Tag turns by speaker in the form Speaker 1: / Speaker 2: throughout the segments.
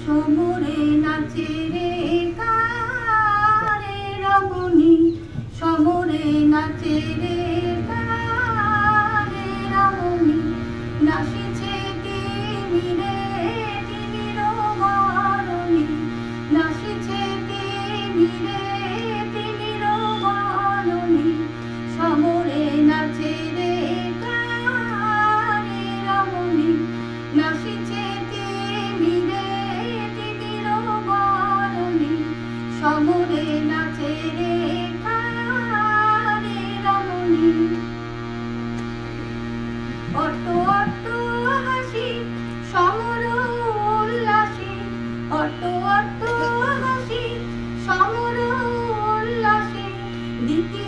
Speaker 1: সমরে নাচে 你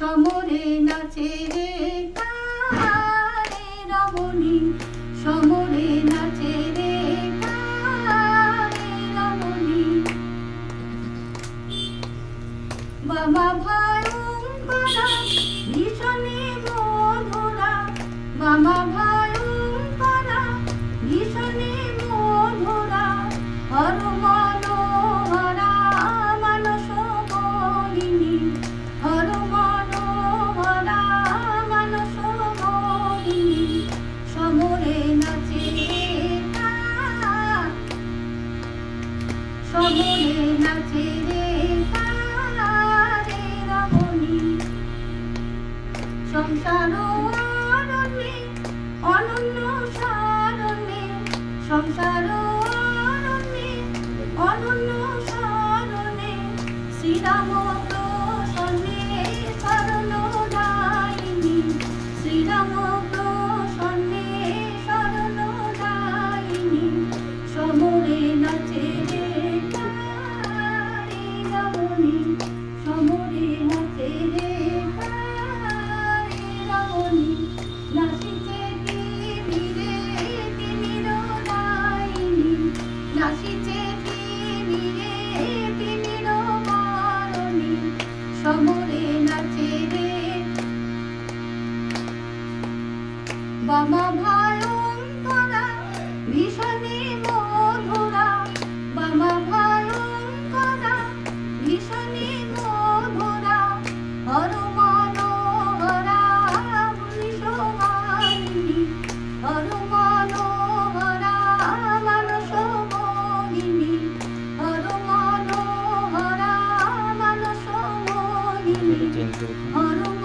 Speaker 1: সমরে নাচে রে। সংসার অরণ্যে অনন্য সারণ্যে সংসার অরণ্যে অনন্য সারণে শ্রীরাম Thank you.